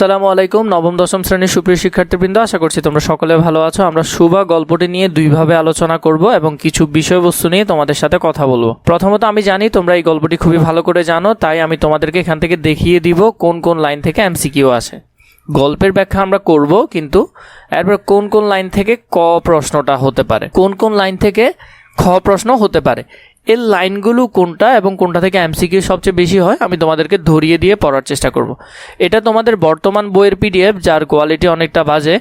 আসসালামু আলাইকুম, নবম, দশম শ্রেণির সুপ্রিয় শিক্ষার্থীবৃন্দ, আশা করছি তোমরা সকলে ভালো আছো। আমরা সুবা গল্পটি নিয়ে দুইভাবে আলোচনা করব এবং কিছু বিষয়বস্তু নিয়ে তোমাদের সাথে কথা বলব। প্রথমত আমি জানি তোমরা এই গল্পটি খুবই ভালো করে জানো, তাই আমি তোমাদেরকে এখান থেকে দেখিয়ে দিব কোন কোন লাইন থেকে এমসিকিউ আসে। গল্পের ব্যাখ্যা আমরা করব, কিন্তু এরপর কোন কোন লাইন থেকে ক প্রশ্নটা হতে পারে। কোন কোন লাইন থেকে খ প্রশ্ন হতে পারে। এর লাইনগুলো কোনটা এবং কোনটা থেকে এমসিকিউ সবচেয়ে বেশি হয়, আমি তোমাদেরকে ধরিয়ে দিয়ে পড়ার চেষ্টা করব। এটা তোমাদের বর্তমান বইয়ের পিডিএফ যার কোয়ালিটি অনেকটা বাজে।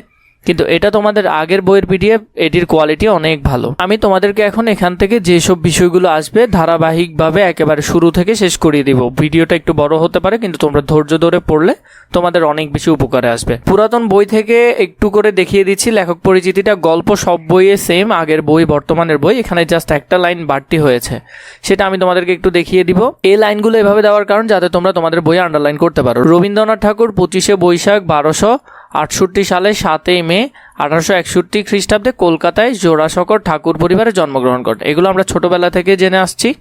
কিন্তু এটা তোমাদের আগের বইয়ের পিডিএফ এটির কোয়ালিটি অনেক ভালো। আমি তোমাদেরকে এখন এখান থেকে যেসব বিষয়গুলো আসবে, ধারাবাহিকভাবে একেবারে শুরু থেকে শেষ করিয়ে দিব। ভিডিওটা একটু বড় হতে পারে, কিন্তু তোমরা ধৈর্য ধরে পড়লে তোমাদের অনেক বেশি উপকারে আসবে। পুরাতন বই থেকে একটু করে দেখিয়ে দিচ্ছি, লেখক পরিচিতিটা, গল্প সব বইয়ে সেম আগের বই, বর্তমানের বই। এখানে জাস্ট একটা লাইন বাড়তি হয়েছে। সেটা আমি তোমাদেরকে একটু দেখিয়ে দিব। এই লাইনগুলো এভাবে দেওয়ার কারণ, যাতে তোমরা তোমাদের বই আন্ডারলাইন করতে পারো। রবীন্দ্রনাথ ঠাকুর, পঁচিশে বৈশাখ, বারোশো আটষট্টি সালে সাতই মে আঠারোশো একষট্টি খ্রিস্টাব্দে কলকাতায় জোড়াশকর ঠাকুর পরিবারে জন্মগ্রহণ করেন এগুলো আমরা ছোটবেলা থেকে জেনে আসছি।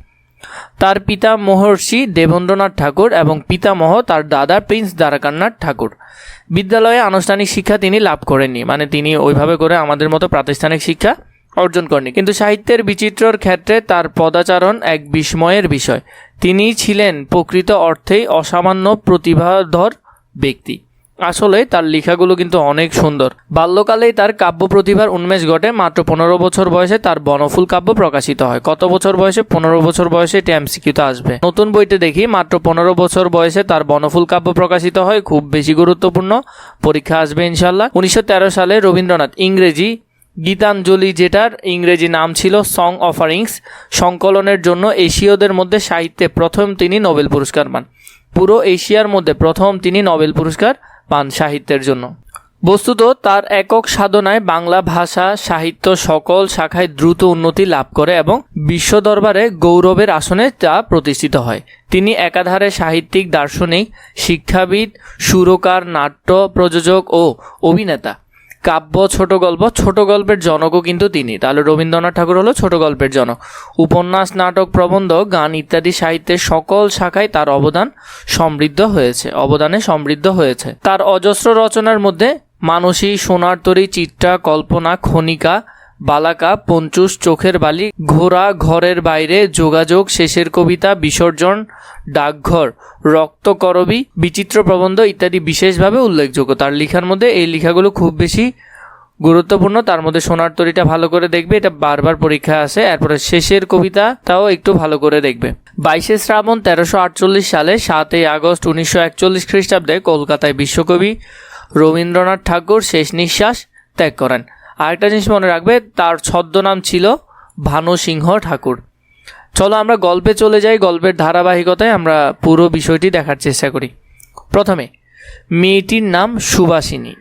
তার পিতা মহর্ষি দেবেন্দ্রনাথ ঠাকুর এবং পিতামহ তার দাদা প্রিন্স দ্বারকানাথ ঠাকুর। বিদ্যালয়ে আনুষ্ঠানিক শিক্ষা তিনি লাভ করেননি মানে তিনি ওইভাবে করে আমাদের মতো প্রাতিষ্ঠানিক শিক্ষা অর্জন করেনি কিন্তু সাহিত্যের বিচিত্রর ক্ষেত্রে তার পদাচারণ এক বিস্ময়ের বিষয়। তিনি ছিলেন প্রকৃত অর্থেই অসামান্য প্রতিভাধর ব্যক্তি। আসলে তার লেখাগুলো কিন্তু অনেক সুন্দর। বাল্যকালেই তার কাব্য প্রতিভার উন্মেষ ঘটে, মাত্র পনেরো বছর বয়সে তার বনফুল কাব্য প্রকাশিত হয়। কত বছর বয়সে? পনেরো বছর বয়সে এটি এমসিকিউতে আসবে। নতুন বইতে দেখি, মাত্র পনেরো বছর বয়সে তার বনফুল কাব্য প্রকাশিত হয়, খুব বেশি গুরুত্বপূর্ণ। পরীক্ষা আসবে ইনশাল্লাহ উনিশশো তেরো সালে রবীন্দ্রনাথ, ইংরেজি, গীতাঞ্জলি যেটার ইংরেজি নাম ছিল সং অফারিংস সংকলনের জন্য এশীয়দের মধ্যে সাহিত্যে প্রথম তিনি নোবেল পুরস্কার পান। পুরো এশিয়ার মধ্যে প্রথম তিনি নোবেল পুরস্কার পান সাহিত্যের জন্য। বস্তুত তার একক সাধনায় বাংলা ভাষা, সাহিত্য সকল শাখায় দ্রুত উন্নতি লাভ করে এবং বিশ্ব দরবারে গৌরবের আসনে তা প্রতিষ্ঠিত হয়। তিনি একাধারে সাহিত্যিক, দার্শনিক, শিক্ষাবিদ, সুরকার, নাট্য প্রযোজক ও অভিনেতা। কাব্য ছোট গল্প, ছোট গল্পের জনকও কিন্তু তিনি। তাহলে রবীন্দ্রনাথ ঠাকুর হলো ছোট গল্পের জনক। উপন্যাস, নাটক, প্রবন্ধ, গান ইত্যাদি সাহিত্যের সকল শাখায় তার অবদান সমৃদ্ধ হয়েছে, অবদানে সমৃদ্ধ হয়েছে। তার অজস্র রচনার মধ্যে মানসী, সোনার তরী, চিত্রা, কল্পনা, খনিকা বালাকা, পঞ্চুস চোখের বালি, ঘোড়া ঘরের বাইরে, যোগাযোগ, শেষের কবিতা, বিসর্জন, ডাকঘর, রক্তকরবী, বিচিত্র প্রবন্ধ ইত্যাদি বিশেষভাবে উল্লেখযোগ্য। তার লেখার মধ্যে এই লেখাগুলো খুব বেশি গুরুত্বপূর্ণ। তার মধ্যে সোনার তরিটা ভালো করে দেখবে, এটা বারবার পরীক্ষায় আসে এরপরে শেষের কবিতাটাও একটু ভালো করে দেখবে। বাইশে শ্রাবণ তেরোশো আটচল্লিশ সালে সাতই আগস্ট উনিশশো একচল্লিশ খ্রিস্টাব্দে কলকাতায় বিশ্বকবি রবীন্দ্রনাথ ঠাকুর শেষ নিঃশ্বাস ত্যাগ করেন। আরেকটা জিনিস মনে রাখবে, তার ছদ্মনাম ছিল ভানু সিংহ ঠাকুর। চলো আমরা গল্পে চলে যাই, গল্পের ধারাবাহিকতায় আমরা পুরো বিষয়টি দেখার চেষ্টা করি। প্রথমে, মেয়েটির নাম সুবাসিনী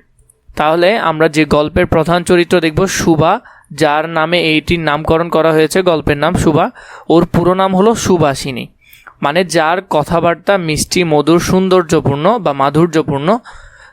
তাহলে আমরা যে গল্পের প্রধান চরিত্র দেখব, সুভা, যার নামে এইটির নামকরণ করা হয়েছে, গল্পের নাম সুভা, ওর পুরো নাম হলো সুবাসিনী মানে যার কথাবার্তা মিষ্টি, মধুর, সৌন্দর্যপূর্ণ বা মাধুর্যপূর্ণ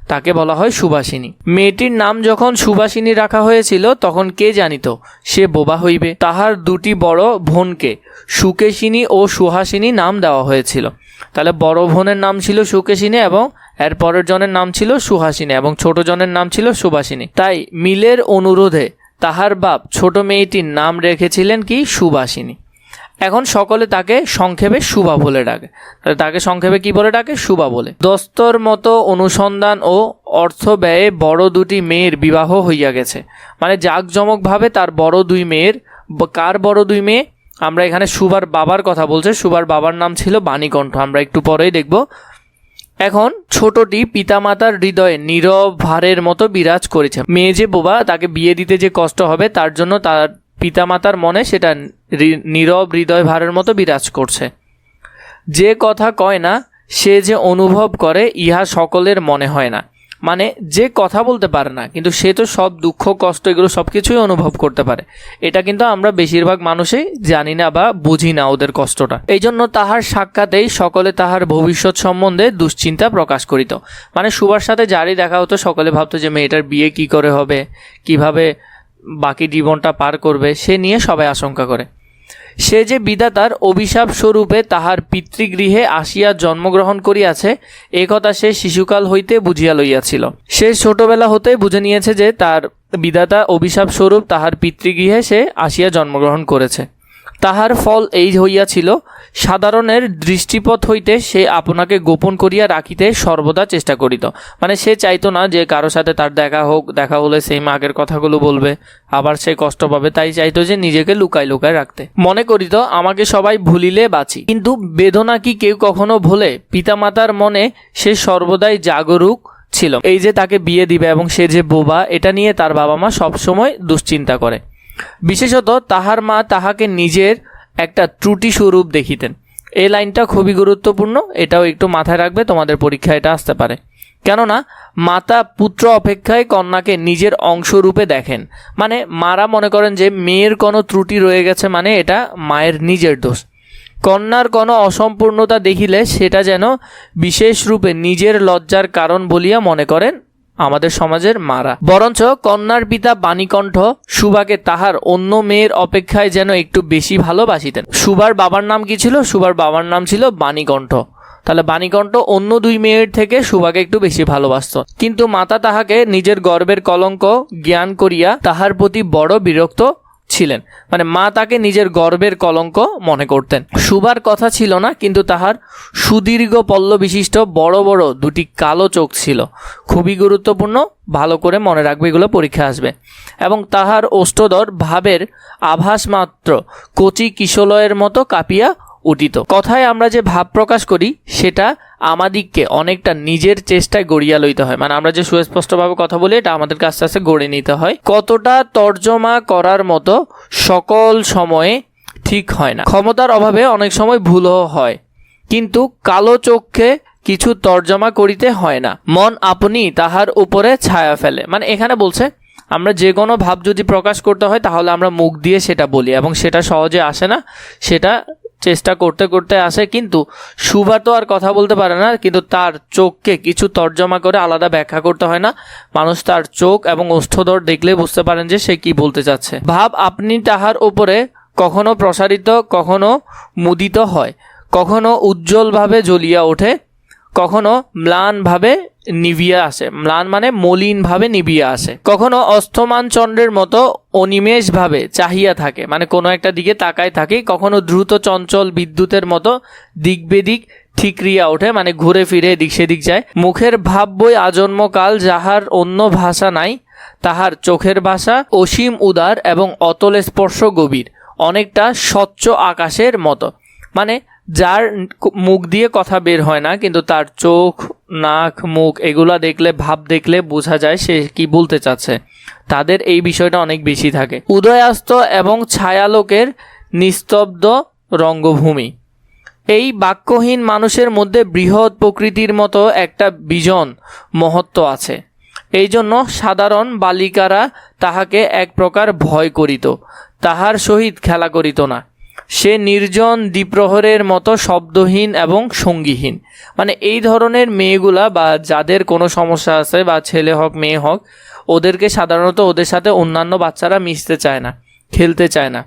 তাকে বলা হয় সুবাসিনী মেয়েটির নাম যখন সুবাসিনী রাখা হয়েছিল, তখন কে জানিত? সে বোবা হইবে। তাহার দুটি বড় বোনকে সুকেশিনী ও সুহাসিনী নাম দেওয়া হয়েছিল। তাহলে বড় বোনের নাম ছিল সুকেশিনী এবং এর পরের জনের নাম ছিল সুহাসিনী এবং ছোট জনের নাম ছিল সুবাসিনী তাই মিলের অনুরোধে তাহার বাপ ছোট মেয়েটির নাম রেখেছিলেন কি? সুবাসিনী এখন সকলে তাকে সংক্ষেপে সুবা বলে ডাকে। তাহলে তাকে সংক্ষেপে কি বলে ডাকে? সুবা বলে। দস্তর মতো অনুসন্ধান ও অর্থ ব্যয়ে বড় দুটি মেয়ের বিবাহ হইয়া গেছে। মানে জাঁকজমকভাবে তার বড় দুই মেয়ের, কার বড় দুই মেয়ে? আমরা এখানে সুবার বাবার কথা বলছে। সুবার বাবার নাম ছিল বাণীকণ্ঠ। আমরা একটু পরেই দেখব। এখন ছোটটি পিতামাতার হৃদয়ে নীরব ভারের মতো বিরাজ করেছে। মেয়ে যে বোবা, তাকে বিয়ে দিতে যে কষ্ট হবে, তার জন্য তার পিতামাতার মনে সেটা নীরব হৃদয় ভারের মতো বিরাজ করছে। যে কথা কয় না, সে যে অনুভব করে, ইহা সকলের মনে হয় না। মানে যে কথা বলতে পারে না, কিন্তু সে তো সব দুঃখ, কষ্ট এগুলো সব কিছুই অনুভব করতে পারে। এটা কিন্তু আমরা বেশিরভাগ মানুষই জানি না বা বুঝি না ওদের কষ্টটা। এই জন্য তাহার সাক্ষাতেই সকলে তাহার ভবিষ্যৎ সম্বন্ধে দুশ্চিন্তা প্রকাশ করিত। মানে সুভার সাথে যারই দেখা হতো, সকলে ভাবতো যে মেয়েটার বিয়ে কি করে হবে, কীভাবে বাকি জীবনটা পার করবে, সে নিয়ে সবাই আশঙ্কা করে। সে যে বিধাতার অভিশাপ স্বরূপে তাহার পিতৃগৃহে আসিয়া জন্মগ্রহণ করিয়াছে, এ কথা সে শিশুকাল হইতে বুঝিয়া লইয়াছিল। সে ছোটবেলা হতে বুঝে নিয়েছে যে তার বিদাতা অভিশাপ স্বরূপ তাহার পিতৃগৃহে সে আসিয়া জন্মগ্রহণ করেছে। তাহার ফল এই হইয়াছিল, সাধারণের দৃষ্টিপথ হইতে সে আপনাকে গোপন করিয়া রাখিতে সর্বদা চেষ্টা করিত। মানে সে চাইতো না যে কারও সাথে তার দেখা হোক, দেখা হলে সেই আগের কথাগুলো বলবে। আবার সে কষ্ট পাবে, তাই চাইতো যে নিজেকে লুকায় লুকায় রাখতে। মনে করিত, আমাকে সবাই ভুলিলে বাঁচি। কিন্তু বেদনা কি কেউ কখনো ভোলে? পিতামাতার মনে সে সর্বদাই জাগরুক ছিল। এই যে তাকে বিয়ে দিবে এবং সে যে বোবা, এটা নিয়ে তার বাবা মা সবসময় দুশ্চিন্তা করে। বিশেষত তাহার মা তাহাকে নিজের একটা ত্রুটি স্বরূপ দেখিতেন। এই লাইনটা খুবই গুরুত্বপূর্ণ, এটাও একটু মাথায় রাখবে, তোমাদের পরীক্ষায় এটা আসতে পারে। কেননা, মাতা পুত্র অপেক্ষায় কন্যাকে নিজের অংশরূপে দেখেন। মানে মারা মনে করেন যে মেয়ের কোনো ত্রুটি রয়ে গেছে মানে এটা মায়ের নিজের দোষ। কন্যার কোনো অসম্পূর্ণতা দেখিলে সেটা যেন বিশেষ রূপে নিজের লজ্জার কারণ বলিয়া মনে করেন আমাদের সমাজের মারা। বরঞ্চ কন্যার পিতা বাণীকণ্ঠ সুভাকে তাহার অন্য মেয়ের অপেক্ষায় যেন একটু বেশি ভালোবাসিতেন। সুভার বাবার নাম কি ছিল? সুভার বাবার নাম ছিল বাণীকণ্ঠ। তাহলে বাণীকণ্ঠ অন্য দুই মেয়ের থেকে সুভাকে একটু বেশি ভালোবাসত। কিন্তু মাতা তাহাকে নিজের গর্বের কলঙ্ক জ্ঞান করিয়া তাহার প্রতি বড় বিরক্ত ছিলেন। মানে মা তাকে নিজের গর্বের কলঙ্ক মনে করতেন। সুবার কথা ছিল না, কিন্তু তাহার সুদীর্ঘ পল্ল বিশিষ্ট বড় বড় দুটি কালো চোখ ছিল। খুবই গুরুত্বপূর্ণ, ভালো করে মনে রাখবে এগুলো, পরীক্ষা আসবে। এবং তাহার ওষ্ঠদর ভাবের আভাস মাত্র, কচি কিশলয়ের মতো কাঁপিয়া উঠিত কথায় আমরা যে ভাব প্রকাশ করি, সেটা আমাদিগকে অনেকটা নিজের চেষ্টায় গড়িয়া লইতে হয়। মানে আমরা যে সুস্পষ্টভাবে কথা বলি, এটা আমাদের আস্তে আস্তে গড়ে নিতে হয়। কতটা তর্জমা করার মতো সকল সময়ে ঠিক হয় না। ক্ষমতার অভাবে অনেক সময় ভুলও হয়। কিন্তু কালো চোখে কিছু তর্জমা করিতে হয় না। মন আপনি তাহার উপরে ছায়া ফেলে। মানে এখানে বলছে, আমরা যে কোনো ভাব যদি প্রকাশ করতে হয়, তাহলে আমরা মুখ দিয়ে সেটা বলি এবং সেটা সহজে আসে না। সেটা চেষ্টা করতে করতে আসে, কিন্তু সুভা তো আর কথা বলতে পারে না, কিন্তু তার চোখকে কিছু তর্জমা করে আলাদা ব্যাখ্যা করতে হয় না। মানুষ তার চোখ এবং ওষ্ঠদর দেখলে বুঝতে পারেন যে সে কি বলতে চাচ্ছে। ভাব, আপনি তাহার উপরে কখনো প্রসারিত, কখনো মুদিত হয়, কখনো উজ্জ্বলভাবে জ্বলিয়া ওঠে কখনো ম্লানভাবে নিভিয়া আসে। ম্লান মানে মলিনভাবে নিভিয়া আসে। কখনো অস্তমান চন্দ্রের মতো অনিমেষভাবে চাহিয়া থাকে। মানে কোনো একটা দিকে তাকায় থাকে, কখনো দ্রুত চঞ্চল বিদ্যুতের মতো দিক বেদিক ঠিকরিয়া ওঠে মানে ঘুরে ফিরে এদিক সেদিক যায়। মুখের ভাব বই আজন্মকাল যাহার অন্য ভাষা নাই, তাহার চোখের ভাষা অসীম উদার এবং অতল স্পর্শ গভীর, অনেকটা স্বচ্ছ আকাশের মতো। মানে যার মুখ দিয়ে কথা বের হয় না, কিন্তু তার চোখ, নাক, মুখ, এগুলা দেখলে, ভাব দেখলে বোঝা যায় সে কি বলতে চাচ্ছে। তাদের এই বিষয়টা অনেক বেশি থাকে। উদয়াস্ত এবং ছায়ালোকের নিস্তব্ধ রঙ্গভূমি। এই বাক্যহীন মানুষের মধ্যে বৃহৎ প্রকৃতির মতো একটা বিজন মহত্ব আছে। এই জন্য সাধারণ বালিকারা তাহাকে এক প্রকার ভয় করিত, তাহার সহিত খেলা করিত না। সে নির্জন দ্বিপ্রহরের মতো শব্দহীন এবং সঙ্গীহীন। মানে এই ধরনের মেয়েগুলা বা যাদের কোনো সমস্যা আছে বা ছেলে হোক, মেয়ে হোক, ওদেরকে সাধারণত ওদের সাথে অন্যান্য বাচ্চারা মিশতে চায় না, খেলতে চায় না।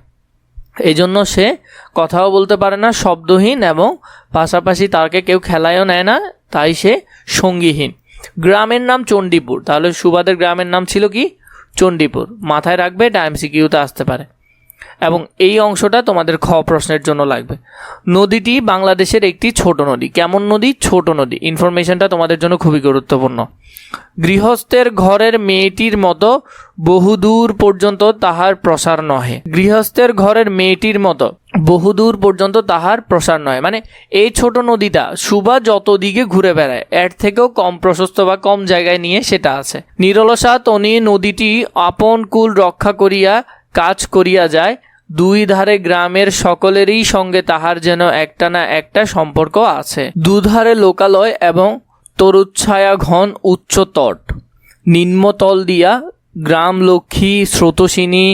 এই জন্য সে কথাও বলতে পারে না, শব্দহীন এবং পাশাপাশি তাকে কেউ খেলায়ও নেয় না, তাই সে সঙ্গীহীন। গ্রামের নাম চণ্ডীপুর। তাহলে সুবাদের গ্রামের নাম ছিল কি? চণ্ডীপুর। মাথায় রাখবে টাইম সিকিউতে আসতে পারে। এবং এই অংশটা তোমাদের খ প্রশ্নের জন্য লাগবে। নদীটি বাংলাদেশের একটি ছোট নদী। কেমন নদী? ছোট নদী। ইনফরমেশনটা তোমাদের জন্য খুবই গুরুত্বপূর্ণ। গৃহস্থের ঘরের মেয়েটির মতো বহুদূর পর্যন্ত তাহার প্রসার নহে। গৃহস্থের ঘরের মেয়েটির মতো বহুদূর পর্যন্ত তাহার প্রসার নয় মানে এই ছোট নদীটা সুবা যত দিকে ঘুরে বেড়ায়, এর থেকেও কম প্রশস্ত বা কম জায়গায় নিয়ে সেটা আছে। নিরলসা তনি নদীটি আপন কুল রক্ষা করিয়া কাজ করিয়া যায়, দুই ধারে গ্রামের সকলেরই সঙ্গে তাহার যেন একটা না একটা সম্পর্ক আছে। দুধারে লোকালয় এবং তরুচ্ছায়া ঘন উচ্চ তট। নিম্নতল দিয়া গ্রাম লক্ষ্মী স্রোতসিনী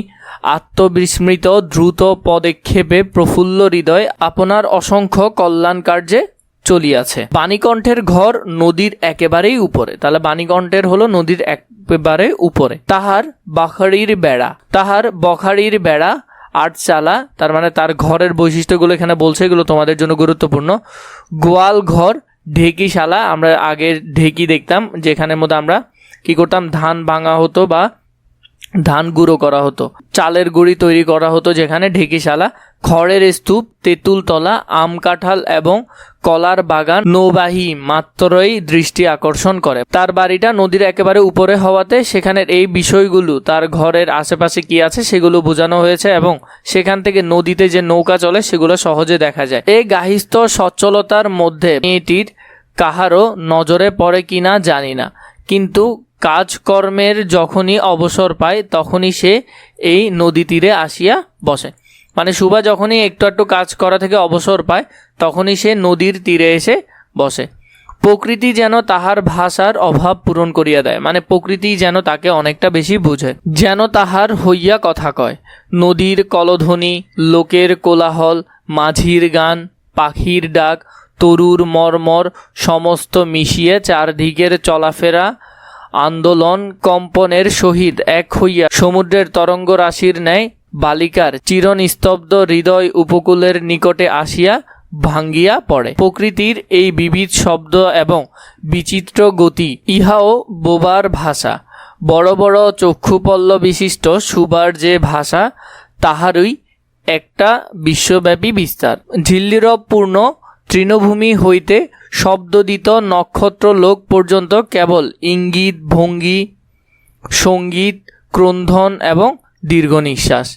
আত্মবিস্মৃত দ্রুত পদক্ষেপে প্রফুল্ল হৃদয়, আপনার অসংখ্য কল্যাণ কার্যে চলিয়াছে। বাণীকণ্ঠের ঘর নদীর একেবারেই উপরে। তাহলে বাণীকণ্ঠের হলো নদীর একেবারে উপরে। তাহার বাখারির বেড়া। তাহার বখারির বেড়া আট চালা তার মানে তার ঘরের বৈশিষ্ট্যগুলো এখানে বলছে, এগুলো তোমাদের জন্য গুরুত্বপূর্ণ। গোয়াল ঘর, ঢেকিশালা, আমরা আগে ঢেকি দেখতাম, যেখানের মধ্যে আমরা কি করতাম, ধান ভাঙা হতো বা ধান গুঁড়ো করা হতো। চালের গুঁড়ি তৈরি করা হতো যেখানে ঢেকিশালা, খড়ের স্তূপ তেঁতুলতলা আম কাঁঠাল এবং কলার বাগান নৌবাহী মাত্রই দৃষ্টি আকর্ষণ করে। তার বাড়িটা নদীর একেবারে উপরে হওয়াতে সেখানের এই বিষয়গুলো, তার ঘরের আশেপাশে কি আছে সেগুলো বোঝানো হয়েছে এবং সেখান থেকে নদীতে যে নৌকা চলে সেগুলো সহজে দেখা যায়। এই গাহিস্থ সচ্ছলতার মধ্যে মেয়েটির কাহারও নজরে পড়ে কিনা জানি না। কিন্তু কাজকর্মের যখনই অবসর পায়, তখনই সে এই নদী তীরে আসিয়া বসে। মানে সুভা যখনই একটু একটু কাজ করা থেকে অবসর পায়, তখনই সে নদীর তীরে এসে বসে। প্রকৃতি যেন তাহার ভাষার অভাব পূরণ করিয়া দেয় মানে প্রকৃতি যেন তাকে অনেকটা বেশি বুঝে। যেন তাহার হইয়া কথা কয়, নদীর কলধ্বনি, লোকের কোলাহল, মাঝির গান, পাখির ডাক, তরুর মর্মর, সমস্ত মিশিয়ে চারদিকের চলাফেরা আন্দোলন কম্পনের সহিত এক হইয়া সমুদ্রের তরঙ্গ রাশির ন্যায় বালিকার চিরনিস্তব্ধ হৃদয় উপকূলের নিকটে আসিয়া ভাঙ্গিয়া পড়ে। প্রকৃতির এই বিবিধ শব্দ এবং বিচিত্র গতি, ইহাও বোবার ভাষা। বড় বড় চক্ষুপল্ল বিশিষ্ট সুবার যে ভাষা, তাহারই একটা বিশ্বব্যাপী বিস্তার। ঝিল্লিরবপূর্ণ তৃণভূমি হইতে শব্দদিত নক্ষত্র লোক পর্যন্ত কেবল ইঙ্গিত, ভঙ্গি, সংগীত, ক্রন্ধন এবং দীর্ঘ নিঃশ্বাস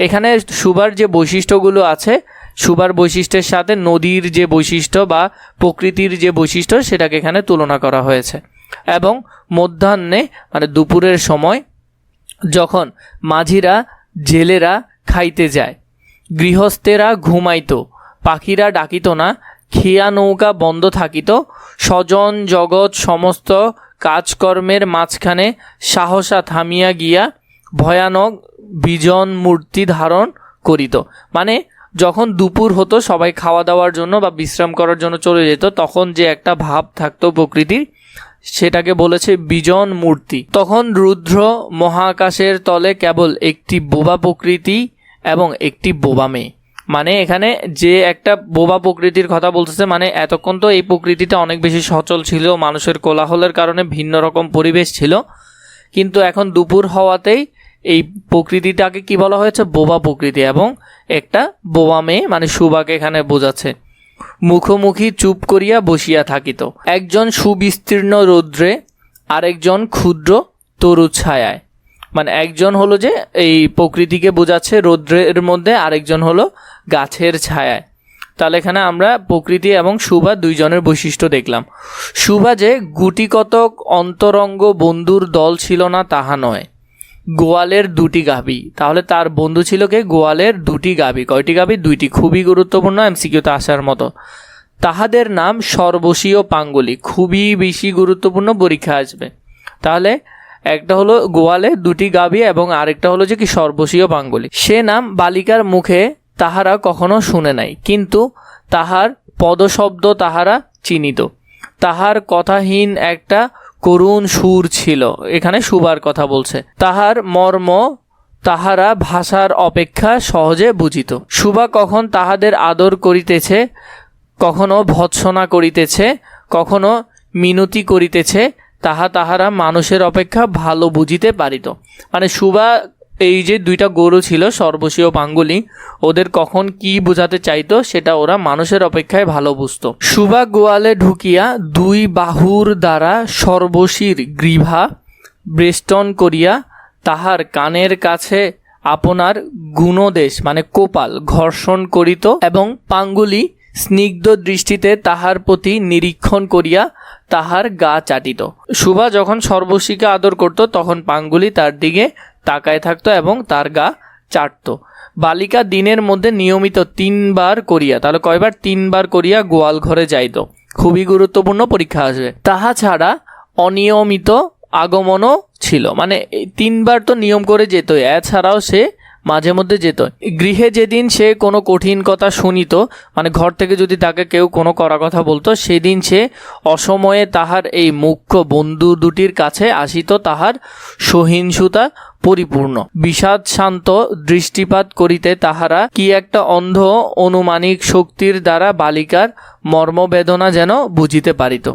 এখানে সুবার যে বৈশিষ্ট্যগুলো আছে, সুবার বৈশিষ্ট্যের সাথে নদীর যে বৈশিষ্ট্য বা প্রকৃতির যে বৈশিষ্ট্য সেটাকে এখানে তুলনা করা হয়েছে। এবং মধ্যাহ্নে মানে দুপুরের সময়, যখন মাঝিরা, জেলেরা খাইতে যায়, গৃহস্থেরা ঘুমাইত, পাখিরা ডাকিত না খেয়া নৌকা বন্ধ থাকিত, স্বজন জগৎ সমস্ত কাজকর্মের মাঝখানে সাহসা থামিয়া গিয়া ভয়ানক বিজন মূর্তি ধারণ করিত। মানে যখন দুপুর হতো, সবাই খাওয়া দাওয়ার জন্য বা বিশ্রাম করার জন্য চলে যেত, তখন যে একটা ভাব থাকতো প্রকৃতির, সেটাকে বলেছে বিজন মূর্তি। তখন রুদ্র মহাকাশের তলে কেবল একটি বোবা প্রকৃতি এবং একটি বোবা মেয়ে। মানে এখানে যে একটা বোবা প্রকৃতির কথা বলতেছে মানে এতক্ষণ তো এই প্রকৃতিটা অনেক বেশি সচল ছিল, মানুষের কোলাহলের কারণে ভিন্ন রকম পরিবেশ ছিল। কিন্তু এখন দুপুর হওয়াতেই এই প্রকৃতিটাকে কি বলা হয়েছে? বোবা প্রকৃতি এবং একটা বোবা মেয়ে মানে সুবাকে এখানে বোঝাচ্ছে। মুখোমুখি চুপ করিয়া বসিয়া থাকিত। একজন সুবিস্তীর্ণ রৌদ্রে আরেকজন ক্ষুদ্র তরু ছায়ায়। মানে একজন হলো যে এই প্রকৃতিকে বোঝাচ্ছে, রৌদ্রের মধ্যে আরেকজন হলো গাছের ছায়ায়। তাহলে এখানে আমরা প্রকৃতি এবং সুভা দুইজনের বৈশিষ্ট্য দেখলাম। সুভা যে গুটিকতক অন্তরঙ্গ বন্ধুর দল ছিল না, তাহা নয়। গোয়ালের দুটি গাভী। তাহলে তার বন্ধু ছিল কে? গোয়ালের দুটি গাভী। কয়টি গাভী? দুইটি। খুবই গুরুত্বপূর্ণ এমসিকিউতে আসার মতো। তাহাদের নাম সর্বশীয় পাঙ্গুলি। খুবই বেশি গুরুত্বপূর্ণ পরীক্ষা আসবে। তাহলে একটা হলো গোয়ালে দুটি গাভী এবং আরেকটা হলো যে কি? সর্বশীয় পাঙ্গুলি। সে নাম বালিকার মুখে তাহারা কখনো শুনে নাই, কিন্তু তাহার পদশব্দ তাহারা চিনিত। তাহার কথাহীন একটা করুণ সুর ছিল, এখানে সুবার কথা বলছে। তাহার মর্ম তাহারা ভাষার অপেক্ষা সহজে বুঝিত। সুবা কখন তাহাদের আদর করিতেছে, কখনো ভৎসনা করিতেছে, কখনো মিনতি করিতেছে, তাহা তাহারা মানুষের অপেক্ষা ভালো বুঝিতে পারিত। মানে সুবা এই যে দুইটা গরু ছিল সর্বশীয় পাঙ্গুলি ওদের কখন কি বোঝাতে চাইতো সেটা ওরা মানুষের অপেক্ষায় ভালো বুঝতো। সুবা গোয়ালে ঢুকিয়া দুই বাহুর দ্বারা সর্বশীর গ্রীভা বেষ্টন করিয়া তাহার কানের কাছে আপনার গুণদেশ মানে কোপাল, ঘর্ষণ করিত এবং পাঙ্গুলি স্নিগ্ধ দৃষ্টিতে তাহার প্রতি নিরীক্ষণ করিয়া তাহার গা চাটিত। সুভা যখন সর্বশীকে আদর করত, তখন পাঙ্গুলি তার দিকে তাকায় থাকতো এবং তার গা চাটত। বালিকা দিনের মধ্যে নিয়মিত তিনবার করিয়া, তাহলে কয়বার? তিনবার করিয়া গোয়াল ঘরে যাইত। খুবই গুরুত্বপূর্ণ পরীক্ষা আসবে তাহা ছাড়া অনিয়মিত আগমনও ছিল। মানে তিনবার তো নিয়ম করে যেত এছাড়াও সে মাঝে মধ্যে যেত। গৃহে যেদিন সে কোনো কঠিন কথা শুনিত মানে ঘর থেকে যদি তাকে কেউ কোনো করা কথা বলতো, সেদিন সে অসময়ে তাহার এই মুখ্য বন্ধু দুটির কাছে আসিত, তাহার সহিংসুতা পরিপূর্ণ। বিষাদ শান্ত দৃষ্টিপাত করিতে তাহারা কি একটা অন্ধ অনুমানিক শক্তির দ্বারা বালিকার মর্মবেদনা যেন বুঝিতে পারিত।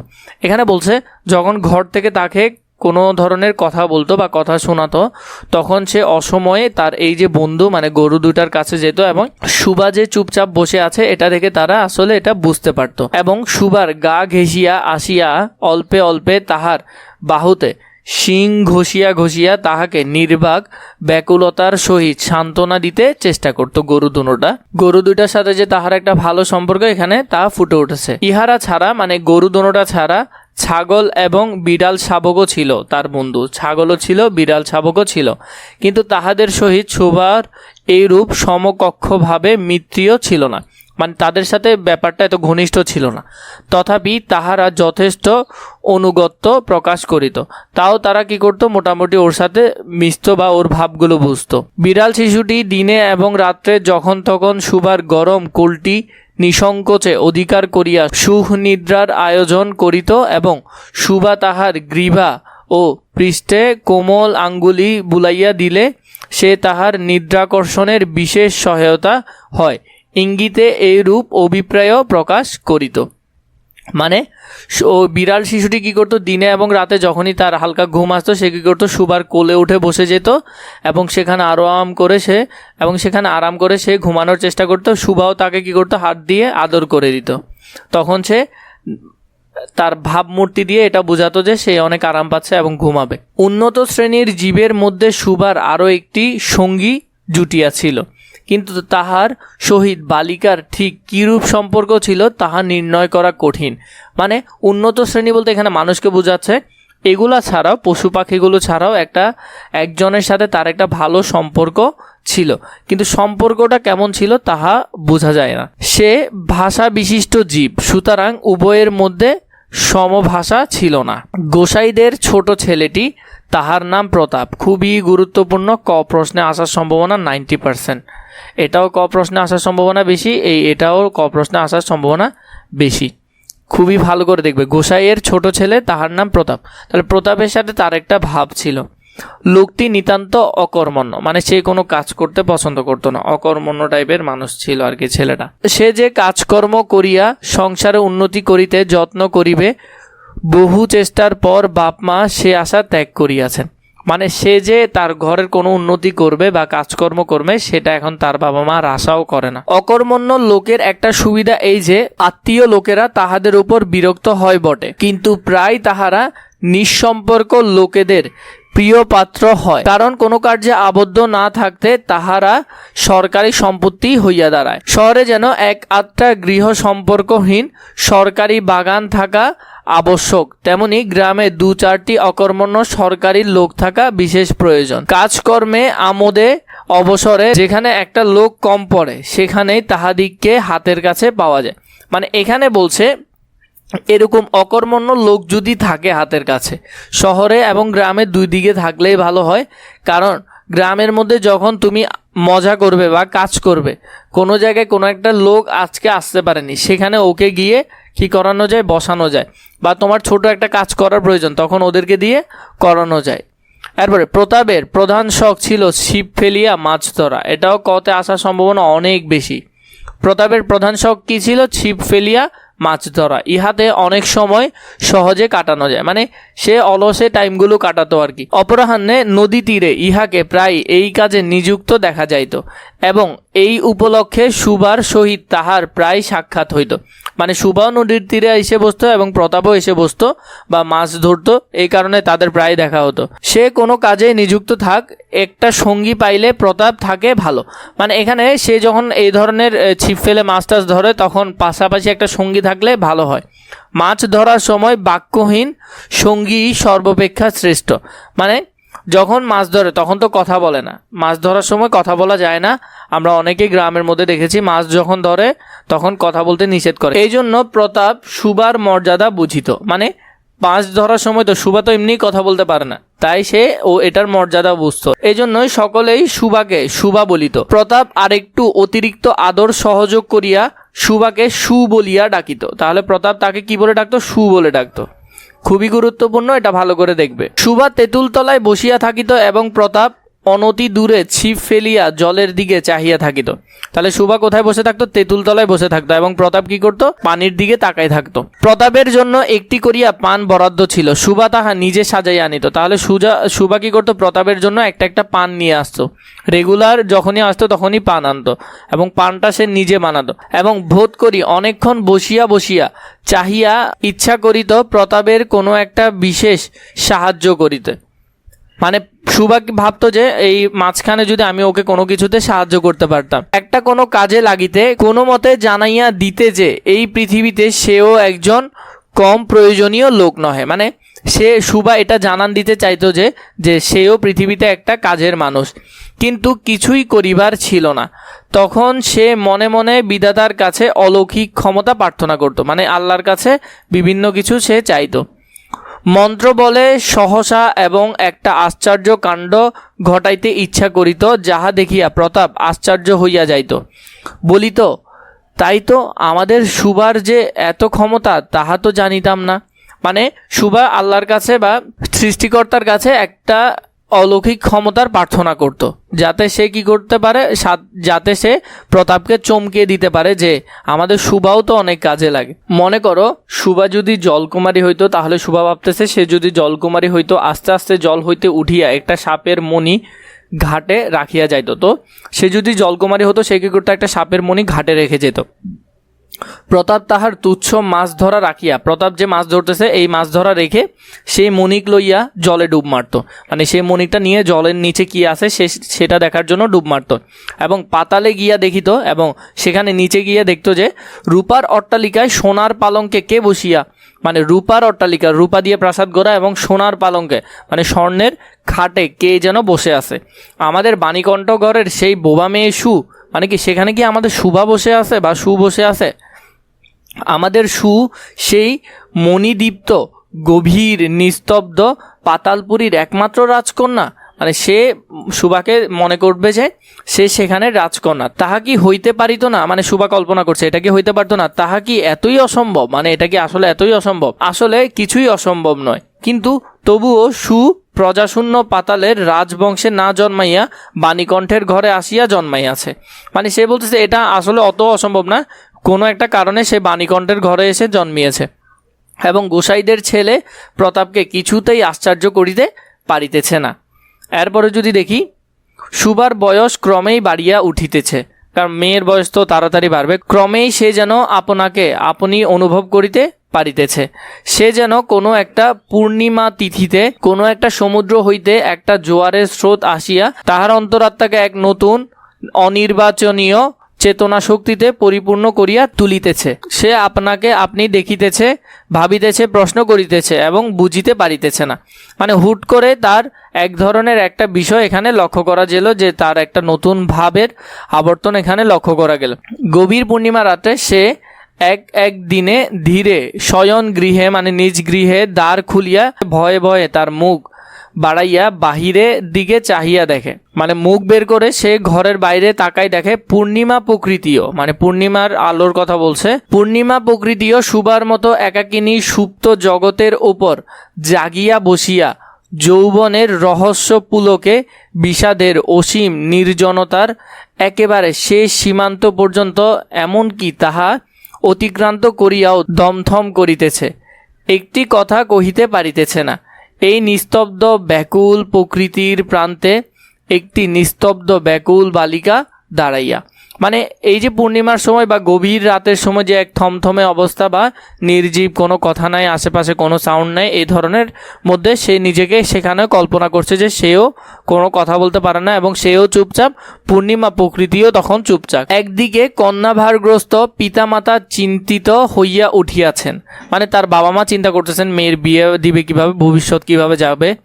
এখানে বলছে, যখন ঘর থেকে তাকে কোনো ধরনের কথা বলতো বা কথা শোনাতো, তখন সে অসময়ে তার এই যে বন্ধু মানে গরু দুটার কাছে যেত এবং সুবা যে চুপচাপ বসে আছে, এটা দেখে তারা আসলে এটা বুঝতে পারতো। এবং সুবার গা ঘেঁষিয়া আসিয়া অল্পে অল্পে তাহার বাহুতে শিং ঘষিয়া ঘষিয়া তাহাকে নির্বাক ব্যাকুলতার সহিত সান্ত্বনা দিতে চেষ্টা করত গরু দুটোটা গরু দুইটার সাথে যে তাহার একটা ভালো সম্পর্ক এখানে তা ফুটে উঠেছে। ইহারা ছাড়া মানে গরু দুটোটা ছাড়া ছাগল এবং বিড়াল শাবকও ছিল তার বন্ধু। ছাগলও ছিল, বিড়াল শাবকও ছিল। কিন্তু তাহাদের সহিত শোভার এইরূপ সমকক্ষভাবে মিত্রীয় ছিল না। মানে তাদের সাথে ব্যাপারটা এত ঘনিষ্ঠ ছিল না। তথাপি তাহারা যথেষ্ট অনুগত্য প্রকাশ করিত। তাও তারা কি করতো? মোটামুটি ওর সাথে মিশত বা ওর ভাবগুলো বুঝতো। বিড়াল শিশুটি দিনে এবং রাত্রে যখন তখন সুবার গরম কুলটি নিসংকোচে অধিকার করিয়া সুহনিদ্রার আয়োজন করিত এবং সুবা তাহার গ্রীবা ও পৃষ্ঠে কোমল আঙ্গুলি বুলাইয়া দিলে সে তাহার নিদ্রাকর্ষণের বিশেষ সহায়তা হয়। ইঙ্গিতে এইরূপ অভিপ্রায় প্রকাশ করিত। মানে ও বিড়াল শিশুটি কী করতো? দিনে এবং রাতে যখনই তার হালকা ঘুম আসতো, সে কী করতো? সুবার কোলে উঠে বসে যেত এবং সেখানে আরাম করে সে, এবং সেখানে আরাম করে সে ঘুমানোর চেষ্টা করতো। সুবাও তাকে কী করতো? হাত দিয়ে আদর করে দিত। তখন সে তার ভাবমূর্তি দিয়ে এটা বোঝাতো যে সে অনেক আরাম পাচ্ছে এবং ঘুমাবে। উন্নত শ্রেণির জীবের মধ্যে সুবার আরও একটি সঙ্গী জুটিয়া ছিল। কিন্তু তাহার সহিত বালিকার ঠিক কীরূপ সম্পর্ক ছিল তাহা নির্ণয় করা কঠিন। মানে উন্নত শ্রেণি বলতে এখানে মানুষকে বোঝাচ্ছে, এগুলা ছাড়াও, পশু পাখিগুলো ছাড়াও একটা, একজনের সাথে তার একটা ভালো সম্পর্ক ছিল। কিন্তু সম্পর্কটা কেমন ছিল তাহা বোঝা যায় না। সে ভাষা বিশিষ্ট জীব, সুতরাং উভয়ের মধ্যে সমভাষা ছিল না। গোসাইদের ছোট ছেলেটি তাহার নাম প্রতাপ। খুবই গুরুত্বপূর্ণ ক প্রশ্নে আসার সম্ভাবনা নাইনটি পার্সেন্ট। এটাও ক প্রশ্নে আসার সম্ভাবনা বেশি, এই এটাও ক প্রশ্নে আসার সম্ভাবনা বেশি। খুবই ভালো করে দেখবে। গোসাইয়ের ছোট ছেলে, তাহার নাম প্রতাপ। তাহলে প্রতাপের সাথে তার একটা ভাব ছিল। লোকটি নিতান্ত অকর্মণ্য মানে সে কোনো কাজ করতে পছন্দ করতো না। অকর্মণ্য টাইপের মানুষ ছিল আর কি ছেলেটা। সে যে কাজকর্ম করিয়া সংসারে উন্নতি করিতে যত্ন করিবে বহু চেষ্টার পর বাপ মা সে আশা ত্যাগ করিয়াছেন। মানে সে যে তার ঘরের কোনো উন্নতি করবে বা কাজকর্ম করবে, সেটা এখন তার বাবা মার আশাও করে না। অকর্মণ্য লোকের একটা সুবিধা এই যে, আত্মীয় লোকেরা তাহাদের উপর বিরক্ত হয় বটে। কিন্তু প্রায় তাহারা নিঃসম্পর্ক লোকেদের প্রিয় পাত্র হয়। কারণ কোনো কার্যে আবদ্ধ না থাকতে তাহারা সরকারি সম্পত্তি হইয়া দাঁড়ায়। শহরে যেন এক আটটা গৃহ সম্পর্কহীন, সরকারি বাগান থাকা আবশ্যক। তেমনি গ্রামে দু চারটি অকর্মণ্য সরকারি লোক থাকা বিশেষ প্রয়োজন। কাজকর্মে আমোদে অবসরে যেখানে একটা লোক কম পড়ে, সেখানেই তাহাদিগকে হাতের কাছে পাওয়া যায়। মানে এখানে বলছে, এরকম অকর্মণ্য লোক যদি থাকে হাতের কাছে, শহরে এবং গ্রামে দুই দিকে থাকলেই ভালো হয়। কারণ গ্রামের মধ্যে যখন তুমি মজা করবে বা কাজ করবে, কোনো জায়গায় কোনো একটা লোক আজকে আসতে পারেনি, সেখানে ওকে গিয়ে কি করানো যায়? বসানো যায়। বা তোমার ছোট একটা কাজ করার প্রয়োজন, তখন ওদেরকে দিয়ে করানো যায়। এরপরে, প্রতাপের প্রধান শখ ছিল ছিপ ফেলিয়া মাছ ধরা। এটাও কতে আসার সম্ভাবনা অনেক বেশি। প্রতাপের প্রধান শখ কী ছিল? ছিপ ফেলিয়া মাছ ধরা। ইহাতে অনেক সময় সহজে কাটানো যায়। মানে সে অলসে টাইমগুলো কাটাতো আর কি। অপরাহ্নে নদী তীরে ইহাকে প্রায় এই কাজে নিযুক্ত দেখা যাইত এবং এই উপলক্ষে সুবার সহিত তাহার প্রায় সাক্ষাৎ হইত। মানে সুবাও নদীর তীরে এসে বসতো এবং প্রতাপও এসে বসতো বা মাছ ধরতো, এই কারণে তাদের প্রায় দেখা হতো। সে কোনো কাজে নিযুক্ত থাক, একটা সঙ্গী পাইলে প্রতাপ থাকে ভালো। মানে এখানে সে যখন এই ধরনের ছিপ ফেলে মাছ টাছ ধরে, তখন পাশাপাশি একটা সঙ্গী থাকলে ভালো হয়। মাছ ধরার সময় বাক্যহীন সঙ্গী সর্বাপেক্ষা শ্রেষ্ঠ। মানে যখন মাছ ধরে, তখন তো কথা বলে না। মাছ ধরার সময় কথা বলা যায় না। আমরা অনেকেই গ্রামের মধ্যে দেখেছি, মাছ যখন ধরে, তখন কথা বলতে নিষেধ করে। এই জন্য প্রতাপ সুবার মর্যাদা বুঝিত। মানে মাছ ধরার সময় তো সুবা তো এমনিই কথা বলতে পারে না। তাই সে ও এটার মর্যাদা বুঝত। এই জন্যই সকলেই সুবাকে সুবা বলিত। প্রতাপ আরেকটু অতিরিক্ত আদর সহযোগ করিয়া সুবাকে সু বলিয়া ডাকিত। তাহলে প্রতাপ তাকে কি বলে ডাকতো? সু বলে ডাকতো। খুবই গুরুত্বপূর্ণ এটা ভালো করে দেখবে। সুভা তেঁতুলতলায় বসিয়া থাকিত এবং প্রতাপ অনতি দূরে ছিপ ফেলিয়া জলের দিকে চাহিয়া থাকিত। তাহলে সুবা কোথায় বসে থাকতো? তেঁতুল তলায় বসে থাকতো এবং প্রতাপ কি করতো? পানির দিকে তাকাই থাকতো। প্রতাপের জন্য একটি করিয়া পান বরাদ্দ ছিল। সুবা তাহা নিজে সাজাইয়া আনিত। তাহলে সুজা, সুবা কি করতো? প্রতাপের জন্য একটা একটা পান নিয়ে আসতো। রেগুলার যখনই আসতো তখনই পান আনতো এবং পানটা সে নিজে বানাতো এবং বোধ করি অনেকক্ষণ বসিয়া বসিয়া চাহিয়া ইচ্ছা করিত প্রতাপের কোনো একটা বিশেষ সাহায্য করিতে। মানে সুভাগ ভাবতো যে এই মাঝখানে যদি আমি ওকে কোনো কিছুতে সাহায্য করতে পারতাম। একটা কোনো কাজে লাগিতে কোনো মতে জানাইয়া দিতে যে এই পৃথিবীতে সেও একজন কম প্রয়োজনীয় লোক নহে। মানে সে সুবা এটা জানান দিতে চাইতো যে যে সেও পৃথিবীতে একটা কাজের মানুষ। কিন্তু কিছুই করিবার ছিল না। তখন সে মনে মনে বিদাতার কাছে অলৌকিক ক্ষমতা প্রার্থনা করত। মানে আল্লাহর কাছে বিভিন্ন কিছু সে চাইতো। মন্ত্র বলে সহসা এবং একটা আশ্চর্য কাণ্ড ঘটাইতে ইচ্ছা করিত, যাহা দেখিয়া প্রতাপ আশ্চর্য হইয়া যাইত। বলিত, তাই তো আমাদের সুবার যে এত ক্ষমতা, তাহা তো জানিতাম না। মানে সুবা আল্লাহর কাছে বা সৃষ্টিকর্তার কাছে একটা অলৌকিক ক্ষমতার প্রার্থনা করত। যাতে সে কি করতে পারে? যাতে সে প্রতাপকে চমকে দিতে পারে যে, আমাদের সুবাও তো অনেক কাজে লাগে। মনে করো, সুবা যদি জলকুমারী হইতো, তাহলে সুবা ভাবতেছে সে যদি জলকুমারী হইতো, আস্তে আস্তে জল হইতে উঠিয়া একটা সাপের মণি ঘাটে রাখিয়া যাইত। তো সে যদি জলকুমারী হতো, সে কি করতো? একটা সাপের মণি ঘাটে রেখে যেত। প্রতাপ তাহার তুচ্ছ মাছ ধরা রাখিয়া, প্রতাপ যে মাছ ধরতেছে, এই মাছ ধরা রেখে সেই মণিক লইয়া জলে ডুব মারত। মানে সেই মণিকটা নিয়ে জলের নিচে কি আছে, সে সেটা দেখার জন্য ডুব মারত। এবং পাতালে গিয়া দেখিত এবং সেখানে নিচে গিয়া দেখত যে, রূপার অট্টালিকায় সোনার পালঙ্কে কে বসিয়া মানে রূপার অট্টালিকা, রূপা দিয়ে প্রাসাদ গড়া এবং সোনার পালঙ্কে মানে স্বর্ণের খাটে কে যেন বসে আছে। আমাদের বাণীকণ্ঠগড়ের সেই বোবা মেয়ে সু মানে কি সেখানে কি আমাদের শুভা বসে আছে বা সু বসে আছে? আমাদের সু সেই মণিদীপ্ত, গভীর, নিস্তব্ধ পাতালপুরীর একমাত্র রাজকন্যা। মানে সে সুবাকে মনে করবে যে সে সেখানে রাজকন্যা। তাহা কি হইতে পারিত না? মানে সুবা কল্পনা করছে, এটা কি হইতে পারতো না? তাহা কি এতই অসম্ভব? মানে এটা কি আসলে এতই অসম্ভব? আসলে কিছুই অসম্ভব নয়। কিন্তু তবুও সু প্রজাশূন্য পাতালের রাজবংশে না জন্মাইয়া বাণীকণ্ঠের ঘরে আসিয়া জন্মাইয়াছে। মানে সে বলতেছে, এটা আসলে অত অসম্ভব না। কোনো একটা কারণে সে বাণীকণ্ঠের ঘরে এসে জন্মিয়েছে এবং গোসাইদের ছেলে প্রতাপকে কিছুতেই আশ্চর্য করিতে পারিতেছে না। এরপরে যদি দেখি, সুবার বয়স ক্রমেই বাড়িয়া উঠিতেছে, কারণ মেয়ের বয়স তো তাড়াতাড়ি বাড়বে, ক্রমেই সে যেন আপনাকে, আপনি অনুভব করিতে পারিতেছে। সে যেন কোনো একটা পূর্ণিমা তিথিতে, কোনো একটা সমুদ্র হইতে একটা জোয়ারের স্রোত আসিয়া তাহার অন্তরাত্মাকে এক নতুন, অনির্বাচনীয় চেতনা শক্তিতে পরিপূর্ণ করিয়া তুলিতেছে। সে আপনাকে আপনি দেখিতেছে, ভাবিতেছে, প্রশ্ন করিতেছে এবং বুঝিতে পারিতেছে না। মানে হুট করে তার এক ধরনের একটা বিষয় এখানে লক্ষ্য করা গেল যে তার একটা নতুন ভাবের আবর্তন এখানে লক্ষ্য করা গেল। গভীর পূর্ণিমা রাতে সে এক এক দিনে ধীরে শয়ন গৃহে মানে নিজ গৃহে দ্বার খুলিয়া ভয়ে ভয়ে তার মুখ বাড়াইয়া বাহিরে দিকে চাহিয়া দেখে। মানে মুখ বের করে সে ঘরের বাইরে তাকাই দেখে পূর্ণিমা প্রকৃতিও। মানে পূর্ণিমার আলোর কথা বলছে। পূর্ণিমা প্রকৃতিও সুবার মতো একাকিনী সুপ্ত জগতের ওপর জাগিয়া বসিয়া যৌবনের রহস্য পুলকে বিষাদের অসীম নির্জনতার একেবারে শেষ সীমান্ত পর্যন্ত এমনকি তাহা অতিক্রান্ত করিয়াও দমথম করিতেছে। একটি কথা কহিতে পারিতেছে না। এই নিস্তব্ধ ব্যাকুল প্রকৃতির প্রান্তে একটি নিস্তব্ধ ব্যাকুল বালিকা দাঁড়াইয়া। মানে এই যে পূর্ণিমার সময় বা গভীর রাতের সময় যে এক থমথমে অবস্থা বা নির্জীব কোনো কথা নাই, আশেপাশে কোনো সাউন্ড নাই, এই ধরনের মধ্যে সে নিজেকে সেখানে কল্পনা করছে যে সেও কোনো কথা বলতে পারে না এবং সেও চুপচাপ পূর্ণিমা প্রকৃতিও তখন চুপচাপ। একদিকে কন্যাভারগ্রস্ত পিতামাতা চিন্তিত হইয়া উঠিয়াছেন। মানে তার বাবা মা চিন্তা করতেছেন, মেয়ের বিয়ে দিবে কীভাবে? ভবিষ্যৎ কীভাবে যাবে?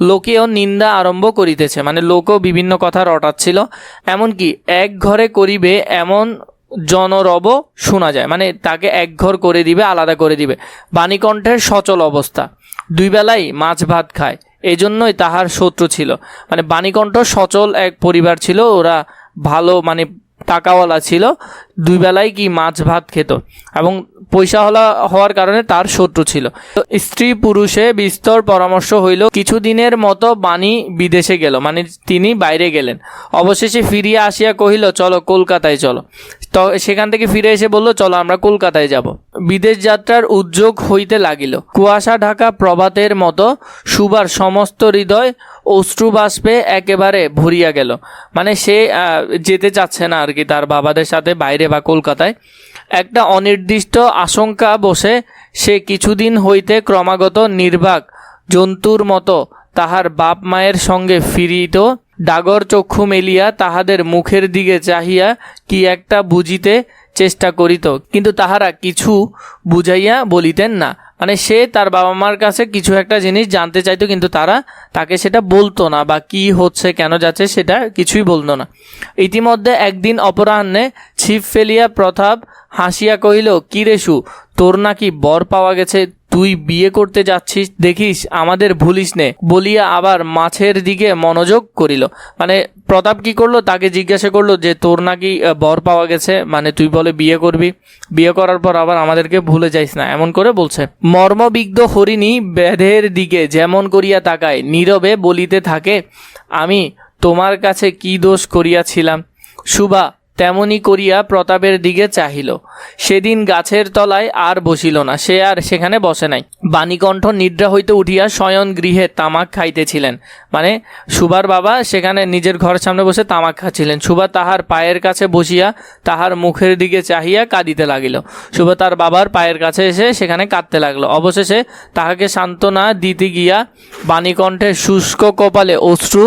লোকেও নিন্দা আরম্ভ করিতেছে। মানে লোকও বিভিন্ন কথা রটাচ্ছিল। এমনকি এক ঘরে করিবে এমন জনরব শোনা যায়। মানে তাকে এক ঘর করে দিবে, আলাদা করে দিবে। বাণীকণ্ঠের সচল অবস্থা। দুই বেলাই মাছ ভাত খায়। এই জন্যই তাহার শত্রু ছিল। মানে বাণীকণ্ঠ সচল এক পরিবার ছিল। ওরা ভালো মানে টাকাওয়ালা ছিল, দুই বেলায় কি মাছ ভাত খেত। এবং পয়সাওয়ালা হওয়ার কারণে তার শত্রু ছিল। স্ত্রী পুরুষে বিস্তর পরামর্শ হইল, কিছুদিনের মতো বাণী বিদেশে গেল মানে তিনি বাইরে গেলেন। অবশেষে ফিরিয়া আসিয়া কহিল, চলো কলকাতায় চলো। তো সেখান থেকে ফিরে এসে বলল, চলো আমরা কলকাতায় যাব। বিদেশ যাত্রার উদ্যোগ হইতে লাগিল। কুয়াশা ঢাকা প্রভাতের মতো সুবার সমস্ত হৃদয় অশ্রুবাষ্পে একেবারে ভরিয়া গেল। মানে সে যেতে চাচ্ছে না আর কি তার বাবাদের সাথে বাইরে বা কলকাতায়। একটা অনির্দিষ্ট আশঙ্কা বসে সে কিছুদিন হইতে ক্রমাগত নির্বাক, জন্তুর মতো তাহার বাপ মায়ের সঙ্গে ফিরিত, ডাগর চক্ষু মেলিয়া তাহাদের মুখের দিকে চাহিয়া কি একটা বুঝিতে চেষ্টা করিত। কিন্তু তাহারা কিছু বুঝাইয়া বলিতেন না। মানে সে তার বাবা মার কাছে কিছু একটা জিনিস জানতে চাইতো, কিন্তু তারা তাকে সেটা বলতো না বা কি হচ্ছে, কেন যাচ্ছে সেটা কিছুই বলতো না। ইতিমধ্যে একদিন অপরাহ্নে ছিপ ফেলিয়া প্রতাপ হাসিয়া কহিল, কি রেশু তোর নাকি বর পাওয়া গেছে, তুই বিয়ে করতে যাচ্ছিস, দেখিস, আমাদের ভুলিস নে, বলিয়া আবার মাছের দিকে মনোযোগ করিল। মানে প্রতাপ কি করল, তাকে জিজ্ঞাসা করল যে, তোর নাকি বর পাওয়া গেছে মানে তুই বলে বিয়ে করবি। বিয়ে করার পর আবার আমাদেরকে ভুলে যাইস না, এমন করে বলছে। মর্মবিগ্ধ হরিণী ব্যাধের দিকে যেমন করিয়া তাকায়, নীরবে বলিতে থাকে, আমি তোমার কাছে কি দোষ করিয়াছিলাম? সুবা তেমনি করিয়া প্রতাপের দিকে চাহিল। সেদিন গাছের তলায় আর বসিল না, সে আর সেখানে বসে নাই। বাণীকণ্ঠ নিদ্রা হইতে উঠিয়া শয়ন গৃহে তামাক খাইতেছিলেন। মানে সুবার বাবা সেখানে নিজের ঘরের সামনে বসে তামাক খাচ্ছিলেন। সুবা তাহার পায়ের কাছে বসিয়া তাহার মুখের দিকে চাহিয়া কাঁদিতে লাগিল। সুবা তার বাবার পায়ের কাছে এসে সেখানে কাঁদতে লাগল। অবশেষে তাহাকে সান্ত্বনা দিতে গিয়া বাণীকণ্ঠের শুষ্ক কপালে অশ্রু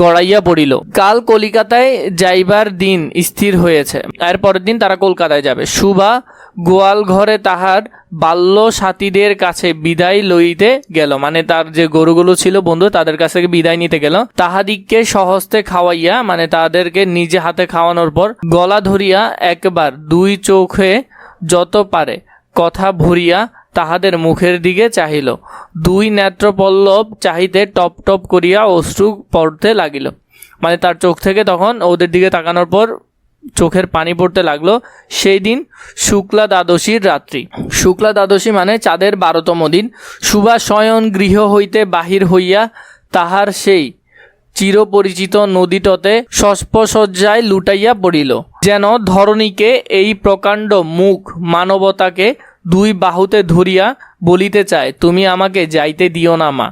গড়াইয়া পড়িল। কাল কলিকাতায় যাইবার দিন স্থির হয়েছে। এর পরের দিন তারা কলকাতায় যাবে। সুবা গোয়াল ঘরে তাহার বাল্য সাথীদের কাছে বিদায় লইতে গেল। মানে তার যে গরুগুলো ছিল, বন্ধু, তাদের কাছ থেকে বিদায় নিতে গেল। তাহাদিগকে সহস্তে খাওয়াইয়া মানে তাদেরকে নিজে হাতে খাওয়ানোর পর গলা ধরিয়া একবার দুই চোখে যত পারে কথা ভরিয়া তাহাদের মুখের দিকে চাহিল। দুই নেত্রপল্লব চাহিতে টপ টপ করিয়া অশ্রু পড়তে লাগিল। মানে তার চোখ থেকে তখন ওদের দিকে তাকানোর পর চোখের পানি পড়তে লাগল, সেই দিন শুক্লা দ্বাদশীর রাত্রি। শুক্লা দ্বাদশী মানে চাঁদের বারোতম দিন। সুভাষ শয়ন গৃহ হইতে বাহির হইয়া তাহার সেই চিরপরিচিত নদীটতে সস্পসজ্জায় লুটাইয়া পড়িল, যেন ধরণীকে এই প্রকাণ্ড মুখ মানবতাকে দুই বাহুতে ধরিয়া বলিতে চায়, তুমি আমাকে যাইতে দিও না, মা।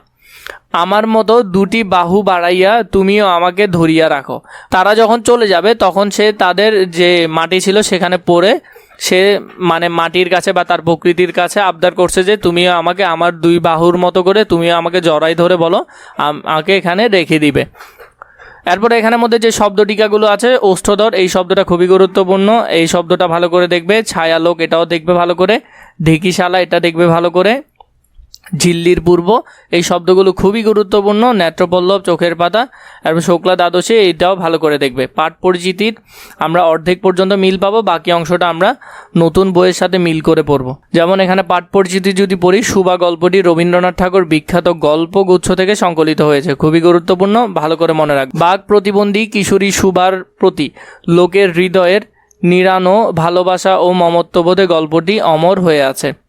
আমার মতো দুটি বাহু বাড়াইয়া তুমিও আমাকে ধরিয়া রাখো। তারা যখন চলে যাবে, তখন সে তাদের যে মাটি ছিল সেখানে পড়ে, সে মানে মাটির কাছে বা তার প্রকৃতির কাছে আবদার করছে যে, তুমিও আমাকে আমার দুই বাহুর মতো করে তুমিও আমাকে জড়াই ধরে বলো আম- আমাকে এখানে রেখে দিবে। এরপরে এখানের মধ্যে যে শব্দ টিকাগুলো আছে ওষ্ঠধর এই শব্দটা খুবই গুরুত্বপূর্ণ। এই শব্দটা ভালো করে দেখবে, ছায়ালোক এটাও দেখবে ভালো করে, ঢেকিশালা এটা দেখবে ভালো করে। ঝিল্লির পূর্ব। এই শব্দগুলো খুবই গুরুত্বপূর্ণ, নেত্রপল্লব, চোখের পাতা এবং শোকলা দ্বাদশে, এইটাও ভালো করে দেখবে। পাঠ পরিচিতির আমরা অর্ধেক পর্যন্ত মিল পাবো, বাকি অংশটা আমরা নতুন বইয়ের সাথে মিল করে পড়ব। যেমন এখানে পাঠ পরিচিতি যদি পড়ি সুবা গল্পটি রবীন্দ্রনাথ ঠাকুর বিখ্যাত গল্পগুচ্ছ থেকে সংকলিত হয়েছে। খুবই গুরুত্বপূর্ণ, ভালো করে মনে রাখ বাঘ প্রতিবন্ধী কিশোরী সুবার প্রতি লোকের হৃদয়ের নিরানো ভালোবাসা ও মমত্ববোধে গল্পটি অমর হয়ে আছে।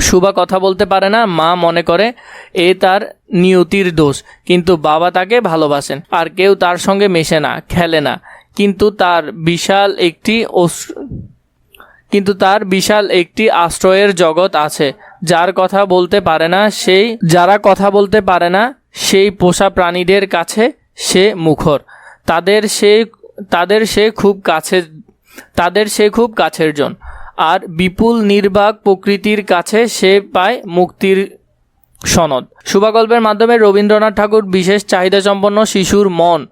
শুভা কথা বলতে পারে না, মা মনে করে, এ তার নিয়তির দোষ। কিন্তু বাবা তাকে ভালোবাসেন, আর কেউ তার সঙ্গে মেশে না, খেলে না। কিন্তু তার বিশাল একটি কিন্তু তার বিশাল একটি আশ্রয়ের জগৎ আছে, যার কথা বলতে পারে না, সেই, যারা কথা বলতে পারে না, সেই পোষা প্রাণীদের কাছে সে মুখর। তাদের সে তাদের সে খুব কাছে, তাদের সে খুব কাছের জন। আর বিপুল নির্বাক প্রকৃতির কাছে সে পায় মুক্তির সনদ। শুভাগল্পের মাধ্যমে রবীন্দ্রনাথ ঠাকুর বিশেষ চাহিদা সম্পন্ন শিশুর মন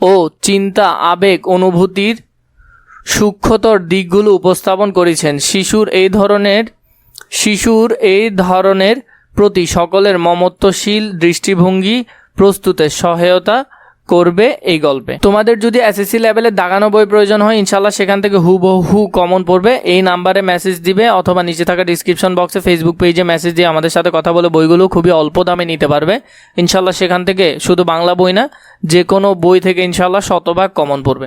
ও চিন্তা, আবেগ, অনুভূতির সূক্ষ্মতর দিকগুলো উপস্থাপন করেছেন। শিশুর এই ধরনের, শিশুর এই ধরনের প্রতি সকলের মমত্বশীল দৃষ্টিভঙ্গি, প্রস্তুতের সহায়তা করবে এই গল্পে। তোমাদের যদি এসএসসি লেভেলে দাগানো বই প্রয়োজন হয় ইনশাল্লাহ সেখান থেকে হু হু কমন পড়বে। এই নাম্বারে মেসেজ দিবে অথবা নিচে থাকা ডিসক্রিপশন বক্সে ফেসবুক পেজে মেসেজ দিয়ে আমাদের সাথে কথা বলে বইগুলো খুবই অল্প দামে নিতে পারবে। ইনশাল্লাহ সেখান থেকে শুধু বাংলা বই না যে কোনো বই থেকে ইনশাল্লাহ শতভাগ কমন পড়বে।